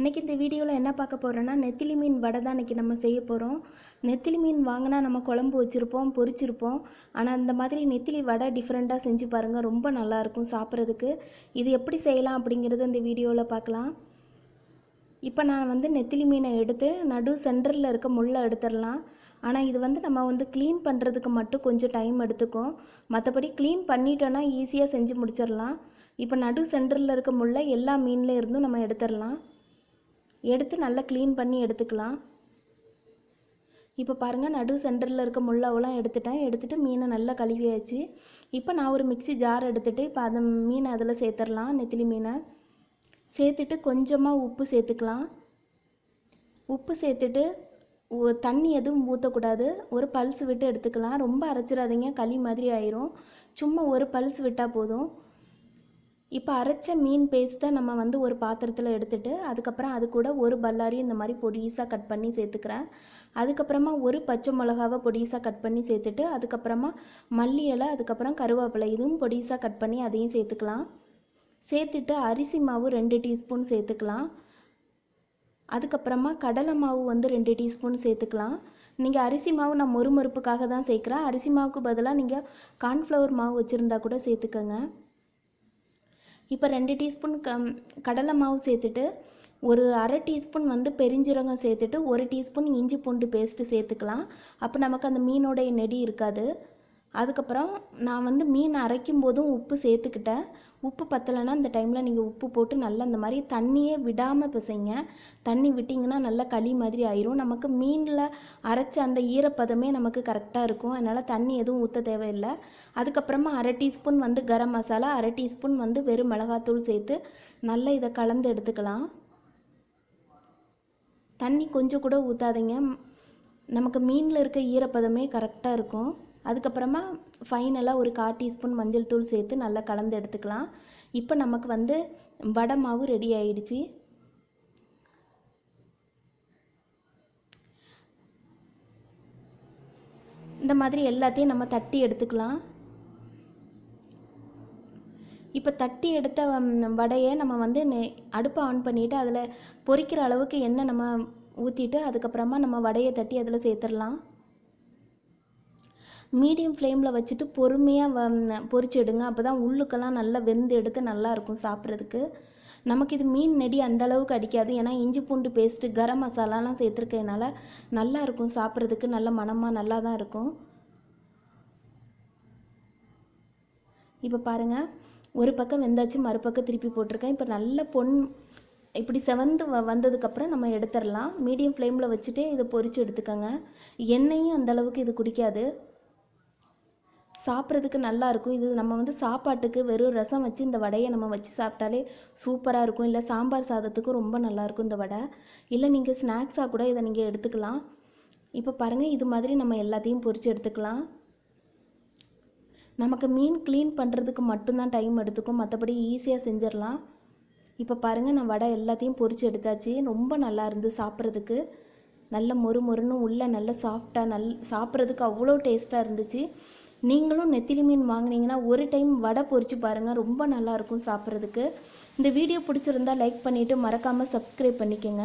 இன்றைக்கி இந்த வீடியோவில் என்ன பார்க்க போகிறோன்னா நெத்திலி மீன் வடை தான் இன்றைக்கி நம்ம செய்ய போகிறோம் நெத்திலி மீன் வாங்கினா நம்ம குழம்பு வச்சுருப்போம் பொரிச்சிருப்போம். ஆனால் இந்த மாதிரி நெத்திலி வடை டிஃப்ரெண்ட்டாக செஞ்சு பாருங்கள் ரொம்ப நல்லாயிருக்கும் சாப்பிட்றதுக்கு. இது எப்படி செய்யலாம் அப்படிங்கிறது இந்த வீடியோவில் பார்க்கலாம். இப்போ நான் வந்து நெத்திலி மீனை எடுத்து நடு சென்டரில் இருக்க முள்ளை எடுத்துடலாம். ஆனால் இது வந்து நம்ம வந்து க்ளீன் பண்ணுறதுக்கு மட்டும் கொஞ்சம் டைம் எடுத்துக்கும். மற்றபடி க்ளீன் பண்ணிட்டோன்னா ஈஸியாக செஞ்சு முடிச்சிடலாம். இப்போ நடு சென்டரில் இருக்க முள்ளை எல்லா மீன்லேயும் இருந்தும் நம்ம எடுத்துடலாம். எடுத்து நல்லா க்ளீன் பண்ணி எடுத்துக்கலாம். இப்போ பாருங்கள் நடு சென்டரில் இருக்க முள்ளவெல்லாம் எடுத்துட்டேன். எடுத்துகிட்டு மீனை நல்லா கழுவியாச்சு. இப்போ நான் ஒரு மிக்சி ஜார் எடுத்துகிட்டு இப்போ அதை மீனை அதில் சேர்த்துடலாம் நெத்திலி மீனை. சேர்த்துட்டு கொஞ்சமாக உப்பு சேர்த்துக்கலாம். உப்பு சேர்த்துட்டு தண்ணி எதுவும் ஊற்றக்கூடாது ஒரு பல்ஸ் விட்டு எடுத்துக்கலாம். ரொம்ப அரைச்சிடாதீங்க களி மாதிரி ஆயிரும். சும்மா ஒரு பல்ஸ் விட்டால் போதும். இப்போ அரைச்ச மீன் பேஸ்ட்டை நம்ம வந்து ஒரு பாத்திரத்தில் எடுத்துகிட்டு அதுக்கப்புறம் அது கூட ஒரு பல்லாரி இந்த மாதிரி பொடிசாக கட் பண்ணி சேர்த்துக்கிறேன். அதுக்கப்புறமா ஒரு பச்சை மிளகாவை பொடிசாக கட் பண்ணி சேர்த்துட்டு அதுக்கப்புறமா மல்லி இலை அதுக்கப்புறம் கருவேப்பிலை இதுவும் பொடிசாக கட் பண்ணி அதையும் சேர்த்துக்கலாம். சேர்த்துட்டு அரிசி மாவு ரெண்டு டீஸ்பூன் சேர்த்துக்கலாம். அதுக்கப்புறமா கடலை மாவு வந்து ரெண்டு டீஸ்பூன் சேர்த்துக்கலாம். நீங்கள் அரிசி மாவு நான் மொறுமொறுப்புக்காக தான் சேர்க்குறேன். அரிசி மாவுக்கு பதிலாக நீங்கள் கார்ன்ஃப்ளவர் மாவு வச்சுருந்தா கூட சேர்த்துக்கோங்க. இப்போ ரெண்டு டீஸ்பூன் க கடலை மாவு சேர்த்துட்டு ஒரு அரை டீஸ்பூன் வந்து பெருஞ்சீரகம் சேர்த்துட்டு ஒரு டீஸ்பூன் இஞ்சி பூண்டு பேஸ்ட்டு சேர்த்துக்கலாம். அப்போ நமக்கு அந்த மீனோடைய நெடி இருக்காது. அதுக்கப்புறம் நான் வந்து மீன் அரைக்கும் போதும் உப்பு சேர்த்துக்கிட்டேன். உப்பு பத்தலைன்னா அந்த டைமில் நீங்கள் உப்பு போட்டு நல்லா இந்த மாதிரி தண்ணியே விடாமல் பிசைங்க. தண்ணி விட்டிங்கன்னா நல்லா களி மாதிரி ஆயிரும். நமக்கு மீனில் அரைச்ச அந்த ஈரப்பதமே நமக்கு கரெக்டாக இருக்கும். அதனால் தண்ணி எதுவும் ஊற்ற தேவையில்லை. அதுக்கப்புறமா அரை டீஸ்பூன் வந்து கரம் மசாலா அரை டீஸ்பூன் வந்து வெறும் மிளகாத்தூள் சேர்த்து நல்லா இதை கலந்து எடுத்துக்கலாம். தண்ணி கொஞ்சம் கூட ஊற்றாதீங்க நமக்கு மீனில் இருக்க ஈரப்பதமே கரெக்டாக இருக்கும். அதுக்கப்புறமா ஃபைனலாக ஒரு கால் டீஸ்பூன் மஞ்சள் தூள் சேர்த்து நல்லா கலந்து எடுத்துக்கலாம். இப்போ நமக்கு வந்து வடை மாவு ரெடி ஆயிடுச்சு. இந்த மாதிரி எல்லாத்தையும் நம்ம தட்டி எடுத்துக்கலாம். இப்போ தட்டி எடுத்த வடையை நம்ம வந்து அடுப்பை ஆன் பண்ணிவிட்டு அதில் பொரிக்கிற அளவுக்கு எண்ணெய் நம்ம ஊற்றிட்டு அதுக்கப்புறமா நம்ம வடையை தட்டி அதில் சேர்த்துடலாம். மீடியம் ஃப்ளேமில் வச்சுட்டு பொறுமையாக வ பொரிச்சு எடுங்க. அப்போ தான் உள்ளுக்கெல்லாம் நல்லா வெந்து எடுத்து நல்லாயிருக்கும் சாப்பிட்றதுக்கு. நமக்கு இது மீன் நெடி அந்த அளவுக்கு அடிக்காது. ஏன்னா இஞ்சி பூண்டு பேஸ்ட்டு கரம் மசாலாலாம் சேர்த்துருக்கனால நல்லா இருக்கும் சாப்பிட்றதுக்கு. நல்ல மனமாக நல்லா தான் இருக்கும். இப்போ பாருங்கள் ஒரு பக்கம் வெந்தாச்சு மறுபக்கம் திருப்பி போட்டிருக்கேன். இப்போ நல்ல பொன் இப்படி செவந்து வ வந்ததுக்கப்புறம் நம்ம எடுத்துடலாம். மீடியம் ஃப்ளேமில் வச்சுட்டே இதை பொரித்து எடுத்துக்கோங்க. எண்ணெயும் அந்தளவுக்கு இது குடிக்காது. சாப்பிட்றதுக்கு நல்லாயிருக்கும் இது நம்ம வந்து சாப்பாட்டுக்கு வெறும் ரசம் வச்சு இந்த வடையை நம்ம வச்சு சாப்பிட்டாலே சூப்பராக இருக்கும். இல்லை சாம்பார் சாதத்துக்கும் ரொம்ப நல்லாயிருக்கும் இந்த வடை. இல்லை நீங்கள் ஸ்நாக்ஸாக கூட இதை நீங்கள் எடுத்துக்கலாம். இப்போ பாருங்கள் இது மாதிரி நம்ம எல்லாத்தையும் பொரித்து எடுத்துக்கலாம். நமக்கு மீன் க்ளீன் பண்ணுறதுக்கு மட்டும்தான் டைம் எடுத்துக்கும். மற்றபடி ஈஸியாக செஞ்சிடலாம். இப்போ பாருங்கள் நான் வடை எல்லாத்தையும் பொரித்து எடுத்தாச்சு. ரொம்ப நல்லா இருந்து சாப்பிட்றதுக்கு. நல்ல மொறு மொறுன்னு உள்ளே நல்ல சாஃப்டாக நல் சாப்பிட்றதுக்கு அவ்வளோ டேஸ்ட்டாக இருந்துச்சு. நீங்களும் நெத்திலி மீன் வாங்கினீங்கன்னா ஒரு டைம் வடை பொறிச்சு பாருங்கள் ரொம்ப நல்லாயிருக்கும் சாப்பிட்றதுக்கு. இந்த வீடியோ பிடிச்சிருந்தா லைக் பண்ணிவிட்டு மறக்காமல் சப்ஸ்கிரைப் பண்ணிக்கோங்க.